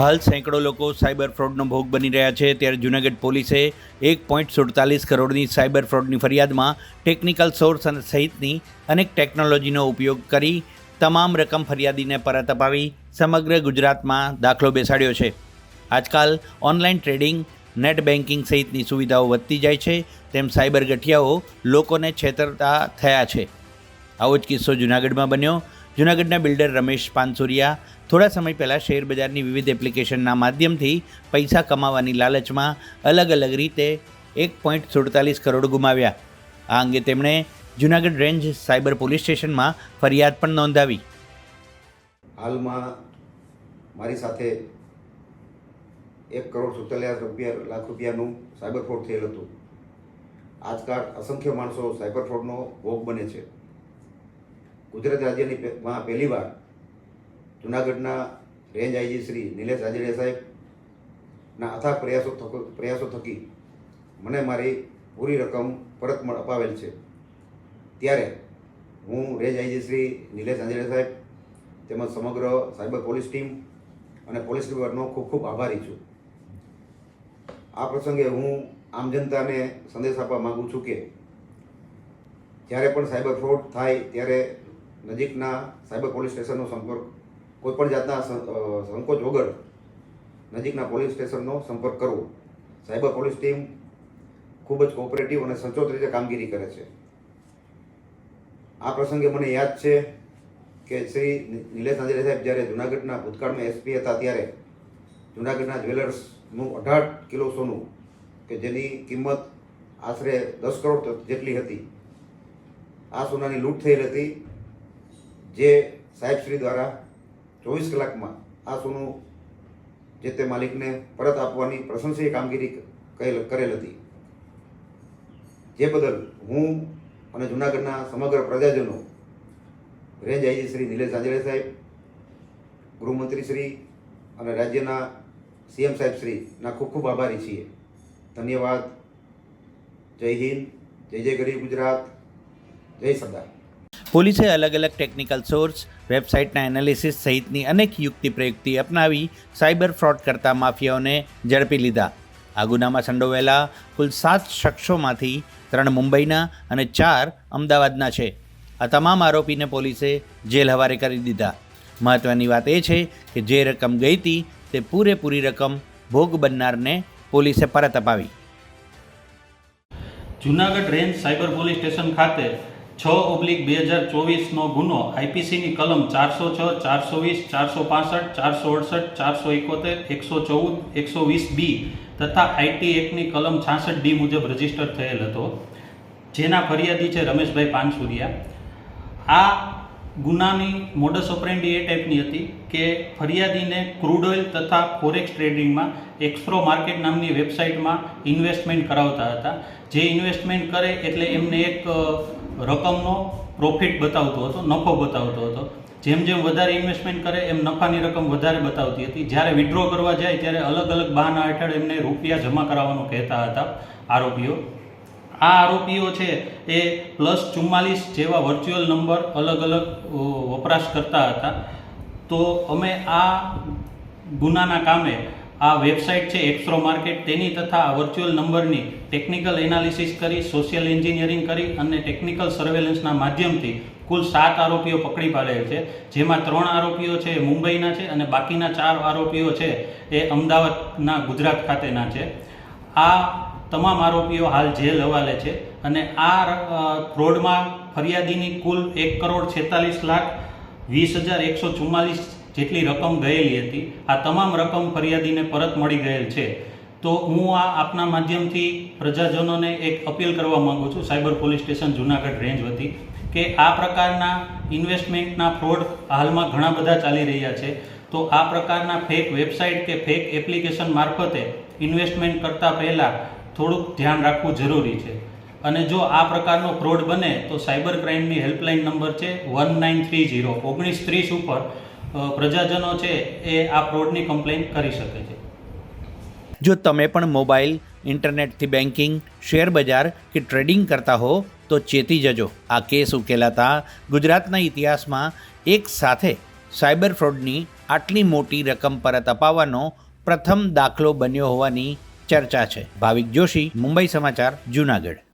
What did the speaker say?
હાલ સેંકડો લોકો સાયબર ફ્રોડનો ભોગ બની રહ્યા છે. ત્યારે જૂનાગઢ પોલીસે એક પોઈન્ટ સુડતાલીસ કરોડની સાયબર ફ્રોડની ફરિયાદમાં ટેકનિકલ સોર્સ અને સહિતની અનેક ટેકનોલોજીનો ઉપયોગ કરી તમામ રકમ ફરિયાદીને પરત અપાવી સમગ્ર ગુજરાતમાં દાખલો બેસાડ્યો છે. આજકાલ ઓનલાઈન ટ્રેડિંગ, નેટ બેન્કિંગ સહિતની સુવિધાઓ વધતી જાય છે. તેમ સાયબર ગઠિયાઓ લોકોને છેતરતા થયા છે. આવો જ કિસ્સો જૂનાગઢમાં બન્યો. જૂનાગઢના બિલ્ડર રમેશ પાનસુરિયા થોડા સમય પહેલાં શેર બજારની વિવિધ એપ્લિકેશનના માધ્યમથી પૈસા કમાવાની લાલચમાં અલગ અલગ રીતે એક પોઈન્ટ સુડતાલીસ કરોડ ગુમાવ્યા. આ અંગે તેમણે જૂનાગઢ રેન્જ સાયબર પોલીસ સ્ટેશનમાં ફરિયાદ પણ નોંધાવી. હાલમાં મારી સાથે એક કરોડ સુડતાલીસ રૂપિયા, લાખ રૂપિયાનું સાયબર ફ્રોડ થયેલ હતું. આજકાલ અસંખ્ય માણસો સાયબર ફ્રોડનો ભોગ બને છે. ગુજરાત રાજ્યની માં પહેલીવાર જુનાગઢના રેન્જ આઈજી શ્રી નિલેશ રાજડિયા સાહેબના અથાગ પ્રયાસો પ્રયાસો થકી મને મારી પૂરી રકમ પરત મળ, અપાવેલ છે. ત્યારે હું રેન્જ આઈજી શ્રી નિલેશ રાજડિયા સાહેબ તેમજ સમગ્ર સાયબર પોલીસ ટીમ અને પોલીસ વિભાગનો ખૂબ ખૂબ આભારી છું. આ પ્રસંગે હું આમ જનતાને સંદેશ આપવા માગું છું કે જ્યારે પણ સાયબર ફ્રોડ થાય ત્યારે નજીકના સાયબર પોલીસ સ્ટેશનનો સંપર્ક, કોઈપણ જાતના સંકોચ વગર નજીકના પોલીસ સ્ટેશનનો સંપર્ક કરવો. સાયબર પોલીસ ટીમ ખૂબ જ કોઓપરેટિવ અને સચોટ રીતે કામગીરી કરે છે. આ પ્રસંગે મને યાદ છે કે શ્રી નિલેશ નાંદેડા સાહેબ જ્યારે જુનાગઢના ભૂતકાળમાં એસપી હતા ત્યારે જુનાગઢના જ્વેલર્સનું અઢાર કિલો સોનું, કે જેની કિંમત આશરે દસ કરોડ જેટલી હતી, આ સોનાની લૂંટ થયેલ હતી. જે સાહેબશ્રી દ્વારા ચોવીસ કલાકમાં આ સોનું જે તે માલિકને પરત આપવાની પ્રશંસનીય કામગીરી કરેલ કરેલ હતી. જે બદલ હું અને જુનાગઢના સમગ્ર પ્રજાજનો રેન્જ આઈજી શ્રી નિલેશ આંજળે સાહેબ, ગૃહમંત્રી શ્રી અને રાજ્યના સીએમ સાહેબ શ્રીના ખૂબ ખૂબ આભારી છીએ. ધન્યવાદ. જય હિન્દ. જય જય ગરીબ ગુજરાત. જય સરદાર. પોલીસે અલગ અલગ ટેકનિકલ સોર્સ વેબસાઇટના એનાલિસિસ સહિતની અનેક યુક્તિ પ્રયુક્તિ અપનાવી સાયબર ફ્રોડ કરતા માફિયાઓને ઝડપી લીધા. આ ગુનામાં સંડોવાયેલા કુલ સાત શખ્સોમાંથી ત્રણ મુંબઈના અને ચાર અમદાવાદના છે. આ તમામ આરોપીને પોલીસે જેલ હવારે કરી દીધા. મહત્ત્વની વાત એ છે કે જે રકમ ગઈ હતી તે પૂરેપૂરી રકમ ભોગ બનનારને પોલીસે પરત અપાવી. Junagadh range cyber police station ખાતે છ ઓબ્લિક બે હજાર ચોવીસનો ગુનો આઈપીસીની કલમ ચારસો છ, ચારસો વીસ, ચારસો પાસઠ, ચારસો અડસઠ, ચારસો એકોતેર, એકસો ચૌદ, એકસો વીસ બી તથા આઈટી એક્ટની કલમ છાસઠ ડી મુજબ રજિસ્ટર થયેલ હતો. જેના ફરિયાદી છે રમેશભાઈ પાનસુરિયા. આ ગુનાની મોડસ ઓપરેન્ડી એ ટાઈપની હતી કે ફરિયાદીને ક્રૂડ ઓઇલ તથા ફોરેક્સ ટ્રેડિંગમાં એક્સપ્રો માર્કેટ નામની વેબસાઇટમાં ઇન્વેસ્ટમેન્ટ કરાવતા હતા. જે ઇન્વેસ્ટમેન્ટ કરે એટલે એમને એક રકમનો પ્રોફિટ બતાવતો હતો, નફો બતાવતો હતો. જેમ જેમ વધારે ઇન્વેસ્ટમેન્ટ કરે, એમ નફાની રકમ વધારે બતાવતી હતી. જ્યારે વિડ્રો કરવા જાય, ત્યારે અલગ અલગ બહાના હેઠળ એમને રૂપિયા જમા કરાવવાનું કહેતા હતા આરોપીઓ. આ આરોપીઓ છે એ પ્લસ ચુમ્માલીસ જેવા વર્ચ્યુઅલ નંબર અલગ અલગ વપરાશ કરતા હતા. તો અમે આ ગુનાના કામે આ વેબસાઇટ છે એક્સરો માર્કેટ તેની તથા વર્ચ્યુઅલ નંબરની ટેકનિકલ એનાલિસિસ કરી સોશિયલ એન્જિનિયરિંગ કરી અને ટેકનિકલ સર્વેલન્સના માધ્યમથી કુલ સાત આરોપીઓ પકડી પાડેલ છે. જેમાં ત્રણ આરોપીઓ છે મુંબઈના છે અને બાકીના ચાર આરોપીઓ છે એ અમદાવાદના ગુજરાત ખાતેના છે. આ તમામ આરોપીઓ હાલ જેલ હવાલે છે અને આ ફ્રોડમાં ફરિયાદીની કુલ એક કરોડ છેતાલીસ લાખ વીસ હજાર એકસો ચુમ્માલીસ જેટલી રકમ ગયેલી હતી, આ તમામ રકમ ફરિયાદીને પરત મળી ગયેલ છે. તો હું આ આપના માધ્યમથી પ્રજાજનોને એક અપીલ કરવા માંગુ છું, cyber police station Junagadh range વતી, કે આ પ્રકારના ઇન્વેસ્ટમેન્ટના ફ્રોડ હાલમાં ઘણા બધા ચાલી રહ્યા છે. તો આ પ્રકારના ફેક વેબસાઇટ કે ફેક એપ્લિકેશન મારફતે ઇન્વેસ્ટમેન્ટ કરતાં પહેલાં થોડુંક ધ્યાન રાખવું જરૂરી છે. અને જો આ પ્રકારનો ફ્રોડ બને, તો સાયબર ક્રાઇમની હેલ્પલાઇન નંબર છે વન નાઇન થ્રી ઝીરો, ઓગણીસ ત્રીસ ઉપર પ્રજાજનો છે એ આ ફ્રોડની કમ્પ્લેન કરી શકે છે. જો તમે પણ મોબાઈલ ઇન્ટરનેટથી બેન્કિંગ શેર બજાર કે ટ્રેડિંગ કરતા હો, તો ચેતી જજો. આ કેસ ઉકેલાતા ગુજરાતના ઇતિહાસમાં એક સાથે સાયબર ફ્રોડની આટલી મોટી રકમ પરત અપાવવાનો પ્રથમ દાખલો બન્યો હોવાની ચર્ચા છે. ભાવિક જોશી, મુંબઈ સમાચાર, જૂનાગઢ.